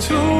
to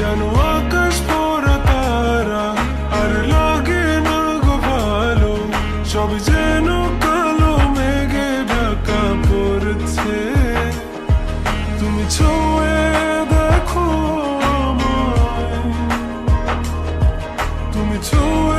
যেন আকাশ পরা তারা, আর লাগে না ভালো, সব যেন কালো মেঘে ঢাকা পড়ছে। তুমি ছোঁয়ে দেখো আমায়, তুমি ছোঁয়ে